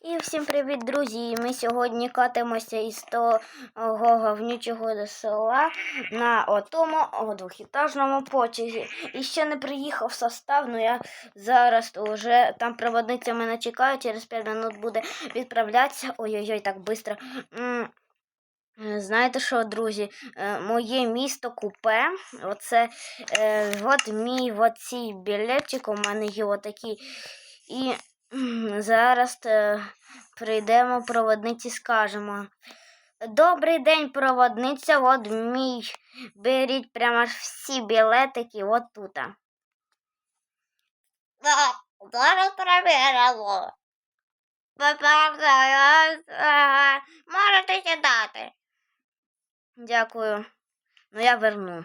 І всім привіт, друзі! Ми сьогодні катимося із того говнючого села на отому двохітажному потязі. І ще не приїхав состав, ну я зараз вже там проводниця мене чекає, через 5 минут буде відправлятися. Ой-ой-ой, так швидко. Знаєте що, друзі, Е, моє місто купе. Оце е, от мій оцій білетик, у мене є отакий. І зараз е, прийдемо проводниці, скажемо. Добрий день, проводниця, от мій. Беріть прямо ж всі білетики от тут. Зараз перевіримо. Можете сідати. Дякую. Ну я верну.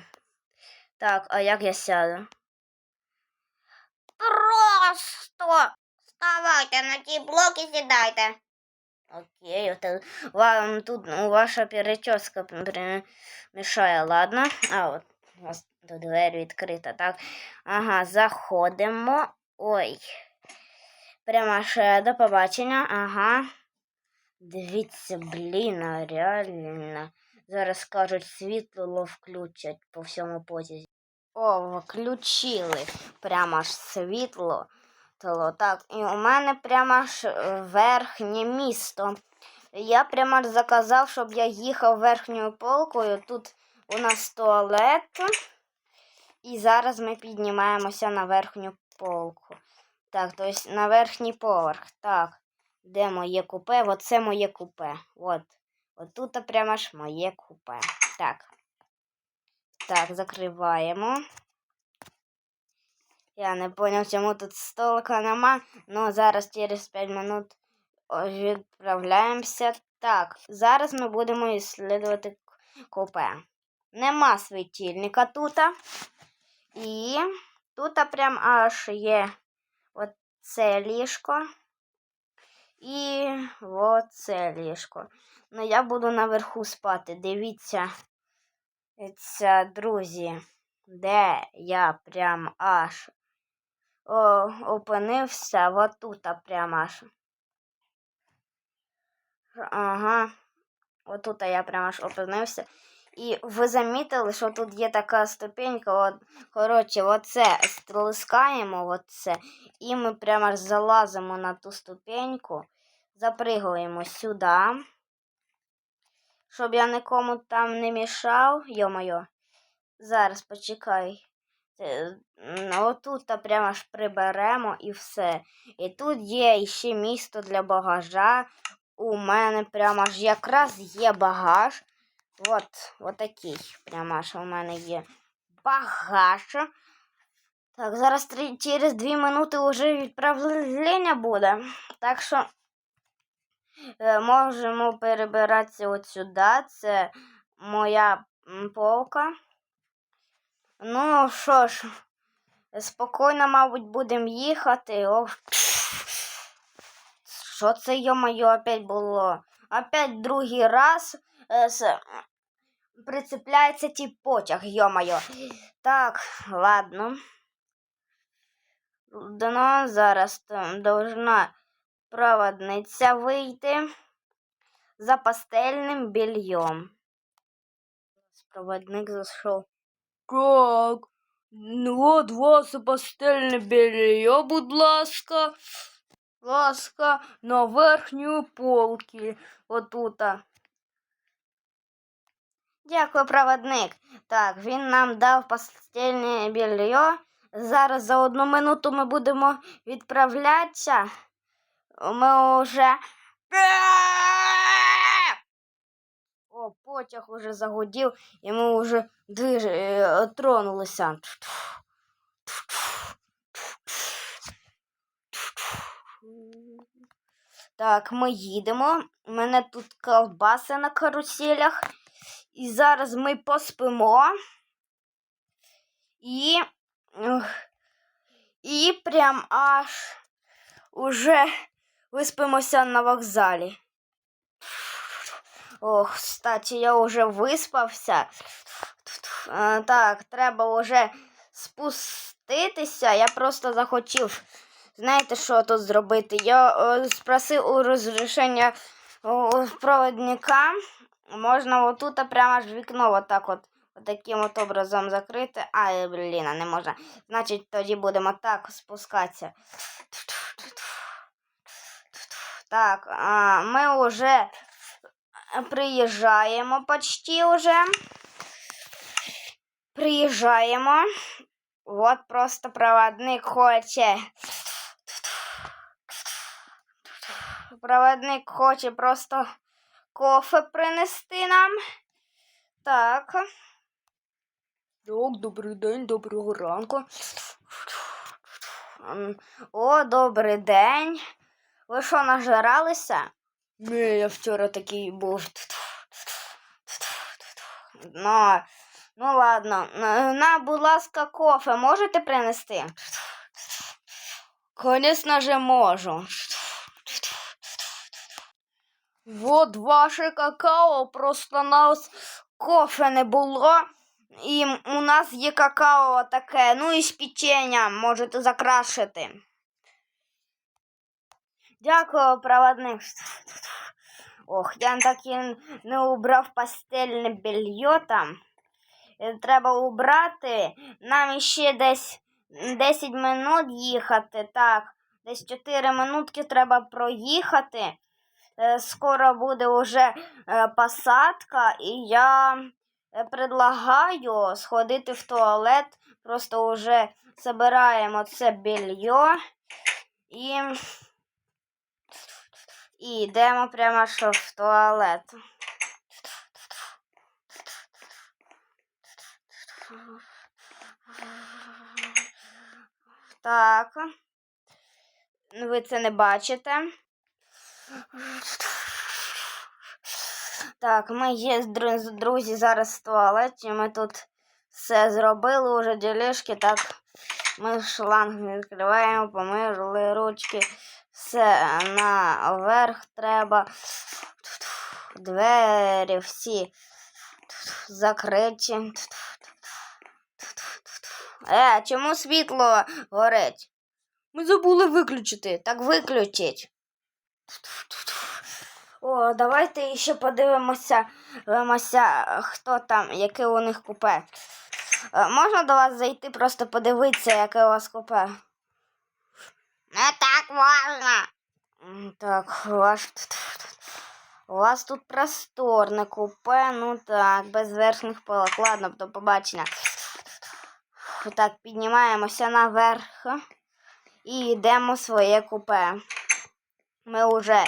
Так, а як я сяду? Просто вставайте на ті блоки, сідайте. Окей, от вам тут ну, ваша перечоска мішає, ладно? А, от у вас тут двері відкрита, так? Ага, заходимо. Ой. Прямо ще до побачення. Ага. Дивіться, блін, реально. Зараз кажуть, світло включать по всьому потязі. О, включили прямо ж світло. Толо. Так, і у мене прямо ж е, верхнє місто. Я прямо заказав, щоб я їхав верхньою полкою. Тут у нас туалет. І зараз ми піднімаємося на верхню полку. Так, тобто на верхній поверх. Так, де моє купе? Оце моє купе. От. От тут прямо ж моє купе. Так. Так, закриваємо. Я не поняв, чому тут столика нема. Ну, зараз через 5 минут відправляємося. Так, зараз ми будемо іслідувати купе. Нема світильника тут. І тут прям аж є оце ліжко. І оце ліжко. Ну, я буду наверху спати. Дивіться, це, друзі, де я прям аж о, опинився отут прямо аж. Ага. Отут я прямо аж опинився. І ви замітили, що тут є така ступенька. От, коротше, оце стискаємо, оце, і ми прямо аж залазимо на ту ступеньку, запригуємо сюди. Щоб я нікому там не мішав, йо-моє. Зараз почекай. Е, Отут та прямо ж приберемо і все. І тут є ще місто для багажа. У мене прямо ж якраз є багаж. От, отакий. Прямо ж у мене є багаж. Так, зараз три- через дві минути вже відправлення буде. Так що е, можемо перебиратися от сюди. Це моя полка. Ну що ж, спокійно, мабуть, будемо їхати. Що це, йо-моє, опять було? Опять другий раз е, прицепляється ті потяг, йо-моє. Так, ладно. Дно зараз там должна проводниця вийти за пастельним бельем. Проводник зайшов. Так, ну от вас постельне белье, будь ласка. Ласка, на верхню полки. Отута. Дякую, проводник. Так, він нам дав постельне белье. Зараз за одну минуту ми будемо відправлятися. Ми вже. О, потяг уже загудів, і ми вже движ... е, тронулися. Так, ми їдемо. У мене тут ковбаси на каруселях. І зараз ми поспимо. І. І прям аж уже виспимося на вокзалі. Ох, кстати, я вже виспався. Так, треба вже спуститися. Я просто захотів знаєте, що тут зробити? Я е, спросив у розрішення у проводника. Можна отут прямо аж вікно отак от. Таким от образом закрити. Ай, блін, не можна. Значить, тоді будемо так спускатися. Так, а, ми вже приїжджаємо почти уже. Приїжджаємо. От просто проводник хоче. Проводник хоче просто кофе принести нам. Так. Так, добрий день, доброго ранку. О, добрий день. Ви що, нажиралися? Не, я вчора такий був. Ну, ну ладно. На, на, будь ласка, кофе можете принести? Конечно же, можу. Вот ваше какао, просто нас кофе не було. І у нас є какао таке, ну і з печенням можете закрашити. Дякую, проводник. Ох, я так і не убрав постельне белье там. Е, Треба убрати. Нам ще десь 10 минут їхати. Так, десь 4 минутки треба проїхати. Е, Скоро буде вже е, посадка, і я предлагаю сходити в туалет. Просто вже збираємо це белье і, і йдемо прямо що в туалет. Так. Ви це не бачите. Так, ми є, друзі, зараз в туалеті. Ми тут все зробили, уже ділішки. Так, ми шланг відкриваємо, помили ручки. Все наверх треба. Двері всі закриті. Е, чому світло горить? Ми забули виключити. Так виключіть. О, давайте ще подивимося, дивимося, хто там, яке у них купе. Е, Можна до вас зайти, просто подивитися, яке у вас купе. Не так можна. Так, у вас, тут- у вас тут просторне купе, ну так, без верхніх полок. Ладно, до побачення. Так, піднімаємося наверх і йдемо в своє купе. Ми вже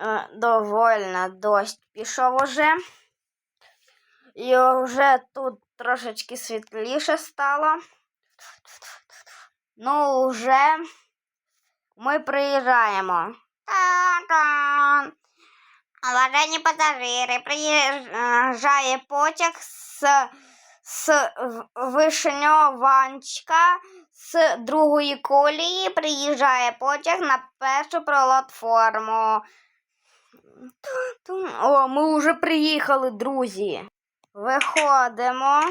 е, довольно дощ пішов уже. І вже тут трошечки світліше стало. Ну, вже ми приїжджаємо. Та-дам. Уважаемые пассажиры, Приїжджає потяг з, з Вишньованчка з другої колії. Приїжджає потяг на першу платформу. О, ми вже приїхали, друзі. Виходимо.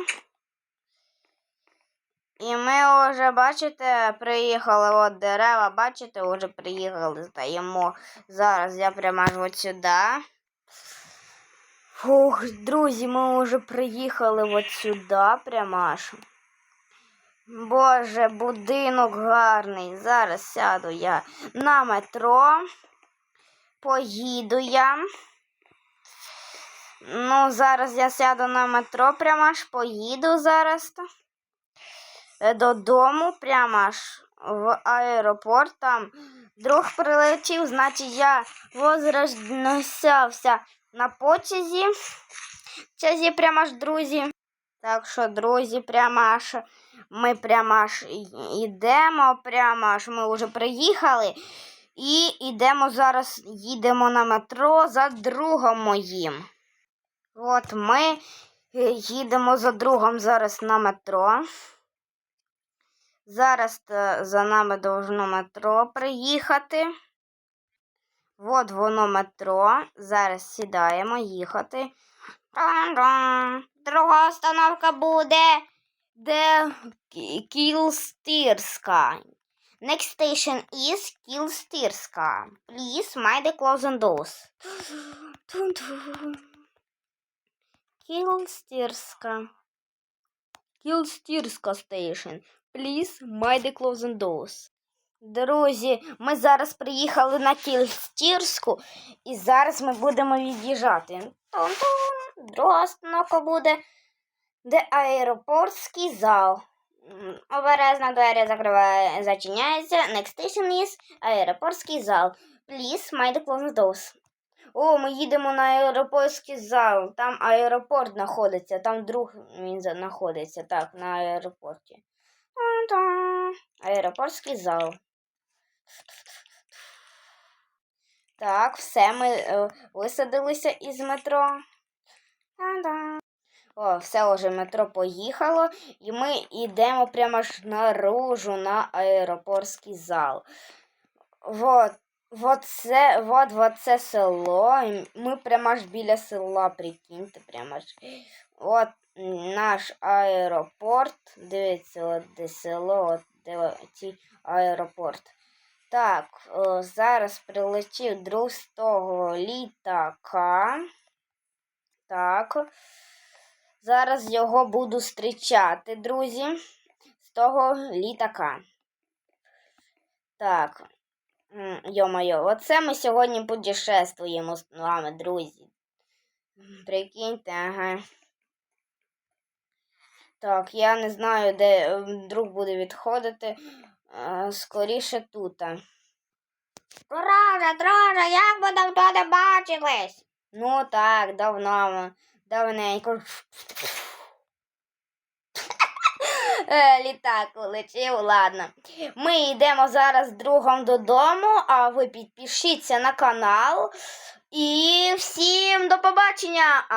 І ми вже, бачите, приїхали. От дерева, бачите, вже приїхали. Стоїмо. Зараз я прямо аж от сюди. Фух, друзі, ми вже приїхали от сюди, прямо аж. Боже, будинок гарний. Зараз сяду я на метро. Поїду я. Ну, зараз я сяду на метро, прямо аж поїду зараз. то. Е, Додому, прямо аж в аеропорт. Там друг прилетів, значить я возвращався на потязі. Потязі прямо аж друзі. Так що, друзі, прямо аж ми прямо аж йдемо, прямо аж ми вже приїхали. І йдемо зараз, їдемо на метро за другом моїм. От ми е, їдемо за другом зараз на метро. Зараз е, за нами должно метро приїхати. От воно метро. Зараз сідаємо їхати. Друга остановка буде. Де Кілстирська. Next station is Кілстирська. Please mind the closing doors. Тун-тун. Кілстирська. Кілстирська station. Please closing doors. Друзі, ми зараз приїхали на Кілстірську і зараз ми будемо від'їжджати. Тун-тун. Друга остановка буде де аеропортський зал. Обережно двері закриває, зачиняється. Next station is аеропортський зал. Please mind the closing doors. О, ми їдемо на аеропортський зал. Там аеропорт знаходиться, там друг він знаходиться, так, на аеропорті. Аеропортський зал. Так, все, ми е, висадилися із метро. О, все вже метро поїхало, і ми йдемо прямо ж наружу на аеропортський зал. Вот, вот це, вот, вот це село. Ми прямо ж біля села, прикиньте, прямо ж. От наш аеропорт. Дивіться, от де село, от де ці аеропорт. Так, о, зараз прилетів друг з того літака. Так. Зараз його буду зустрічати, друзі, з того літака. Так. Йо-моє, оце ми сьогодні путешествуємо з вами, друзі. Прикиньте, ага. Так, я не знаю, де е, друг буде відходити. Скоріше тут. Друже, друже, як ми давно не бачились? Ну так, давно, давненько. Е, Літак улетів, ладно. Ми йдемо зараз другом додому, а ви підпишіться на канал. І всім до побачення!